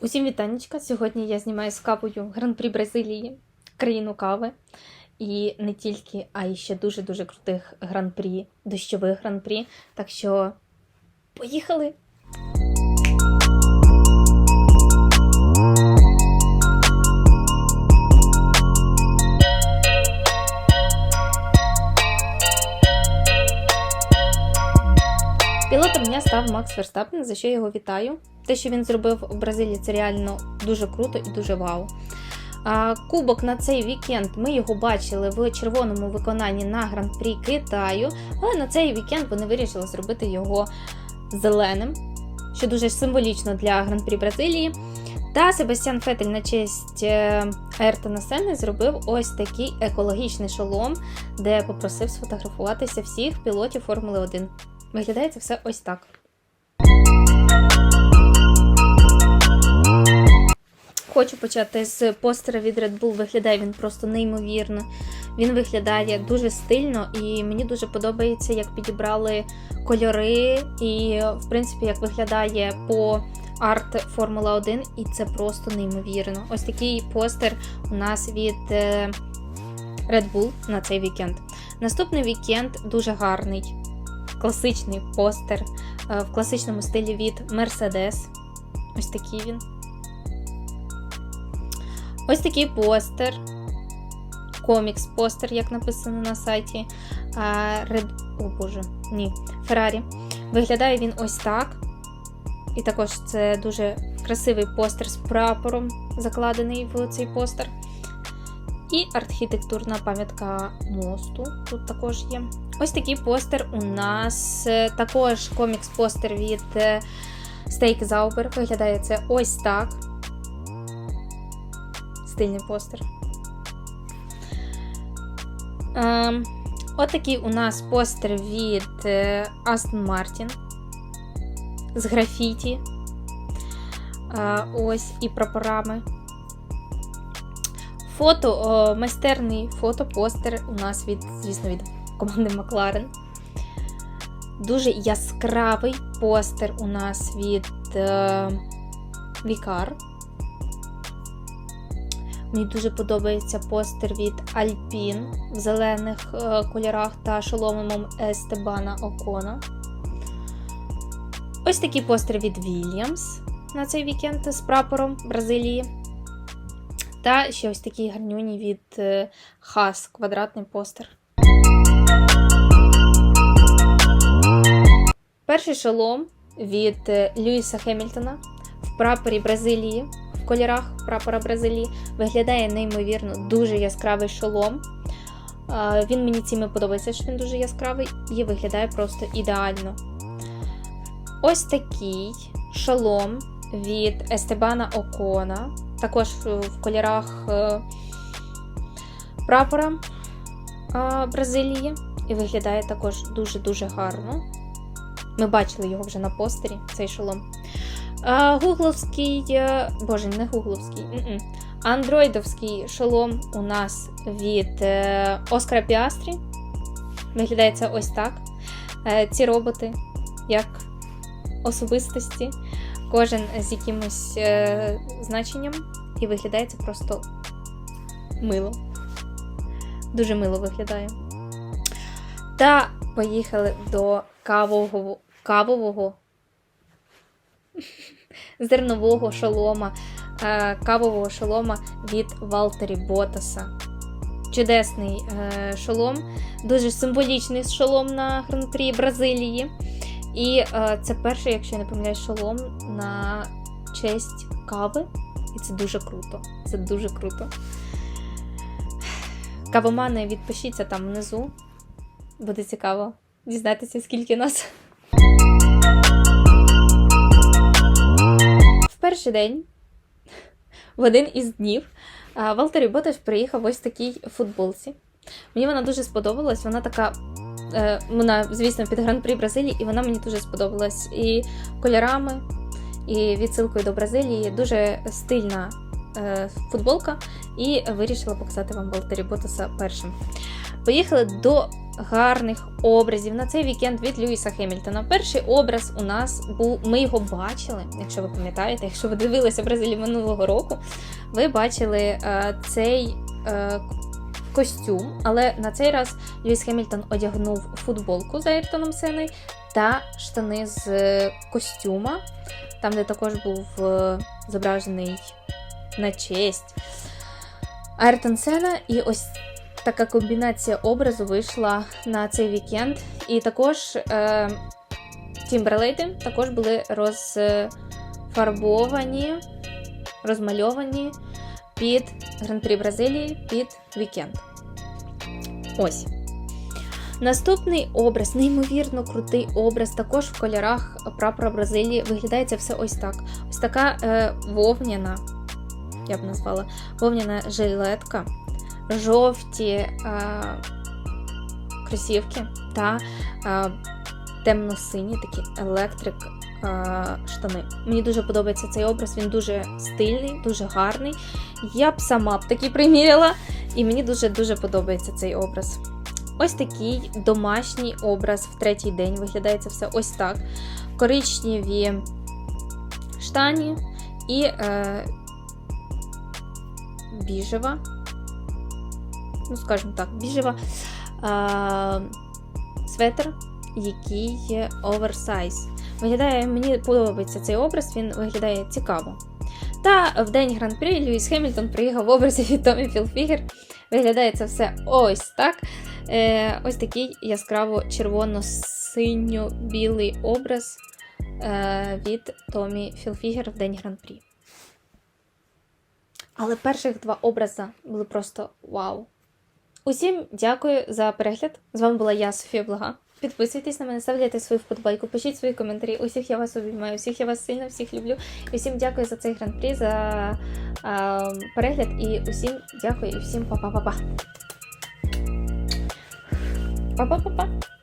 Усім вітанечка! Сьогодні я знімаю з кавою Гран-прі Бразилії, країну кави. І не тільки, а й ще дуже-дуже крутих гран-прі, дощових гран-прі. Так що поїхали! Став Макс Верстапен, за що я його вітаю. Те, що він зробив у Бразилії, це реально дуже круто і дуже вау. Кубок на цей вікенд ми його бачили в червоному виконанні на гран-прі Китаю, але на цей вікенд вони вирішили зробити його зеленим, що дуже символічно для гран-прі Бразилії. Та Себастьян Фетель на честь е, Ертона Сени зробив ось такий екологічний шолом, де попросив сфотографуватися всіх пілотів Формули 1. Виглядає це все ось так. Хочу почати з постера від Red Bull. Виглядає він просто неймовірно. Він виглядає дуже стильно, і мені дуже подобається, як підібрали кольори, і, в принципі, як виглядає по арт Формула 1, і це просто неймовірно. Ось такий постер у нас від е, Red Bull на цей вікенд. Наступний вікенд дуже гарний. Класичний постер в класичному стилі від Mercedes. Ось такий він. Ось такий постер. Комікс-постер, як написано на сайті. Red... О боже, ні. Ferrari. Виглядає він ось так. І також це дуже красивий постер з прапором, закладений в цей постер. І архітектурна пам'ятка мосту тут також є. Ось такий постер у нас також комікс-постер від Стейк Заубер. Виглядає це ось так. Стильний постер. Ем, от такий у нас постер від е, Aston Martin з графіті. Е, ось і прапорами. Фото, о, майстерний фотопостер у нас від, звісно, від команди Макларен. Дуже яскравий постер у нас від е, Вікар. Мені дуже подобається постер від Alpine в зелених е, кольорах та шоломом Естебана Окона. Ось такий постер від Williams на цей вікенд з прапором Бразилії. Та ще ось такі гарнюні від е, Хас, квадратний постер. Перший шолом від е, Льюіса Хемільтона в прапорі Бразилії, в кольорах прапора Бразилії. Виглядає неймовірно, дуже яскравий шолом. Він мені цими подобається, що він дуже яскравий і виглядає просто ідеально. Ось такий шолом від Естебана Окона. Також в кольорах е, прапора е, Бразилії. І виглядає також дуже-дуже гарно. Ми бачили його вже на постері, цей шолом. Е, Гугловський, боже, не гугловський, андроїдовський шолом у нас від Оскара Піастрі. Виглядає це ось так. Ці роботи, як особистості, кожен з якимось е, значенням, і виглядає це просто мило. Дуже мило виглядає. Та поїхали до кавового, кавового зернового шолома, е, кавового шолома від Валтері Ботаса. Чудесний е, шолом, дуже символічний шолом на гран-прі Бразилії. І е, це перший, якщо я не помиляюсь, шолом на честь кави. І це дуже круто. Це дуже круто. Кавомани, відпишіться там внизу. Буде цікаво дізнатися, скільки нас. В перший день, в один із днів, Валтері Боташ приїхав в ось такій футболці. Мені вона дуже сподобалась. Вона така. е, Вона, звісно, під гран-прі Бразилії, і вона мені дуже сподобалась. І кольорами, і відсилкою до Бразилії. Дуже стильна е, футболка. І вирішила показати вам Валтері Ботаса першим. Поїхали до гарних образів на цей вікенд від Льюіса Хемільтона. Перший образ у нас був, ми його бачили, якщо ви пам'ятаєте, якщо ви дивилися Бразилію минулого року, ви бачили е, цей е, костюм, але на цей раз Льюіс Хемільтон одягнув футболку з Айртоном Сеною та штани з костюма, там, де також був е, зображений на честь Айртон Сена, і ось така комбінація образу вийшла на цей вікенд. І також е, Тімберлейти також були розфарбовані, розмальовані під Гран-прі Бразилії під вікенд. Ось. Наступний образ, неймовірно крутий образ, також в кольорах прапора Бразилії. Виглядає це все ось так. Ось така е, вовняна, я б назвала, вовняна жилетка, жовті е, кросівки та е, темно-сині такі електрик е, штани. Мені дуже подобається цей образ, він дуже стильний, дуже гарний. Я б сама б такі приміряла, і мені дуже-дуже подобається цей образ. Ось такий домашній образ в третій день. Виглядає це все ось так. Коричневі штані і е, біжева. Ну, скажімо так, біжева е, светр, який є оверсайз. Виглядає, мені подобається цей образ, він виглядає цікаво. Та в день гран-прі Льюіс Хемільтон приїхав в образі від Томі Філфігер. Виглядає це все ось так. Е, ось такий яскраво червоно-синьо-білий образ е, від Томі Філфігер в день гран-прі. Але перших два образи були просто вау. Усім дякую за перегляд. З вами була я, Софія Блага. Підписуйтесь на мене, ставляйте свою вподобайку, пишіть свої коментарі. Усіх я вас обіймаю, усіх я вас сильно, всіх люблю. І всім дякую за цей гран-прі, за а, перегляд. І усім дякую і всім па-па-па-па. Па-па-па-па.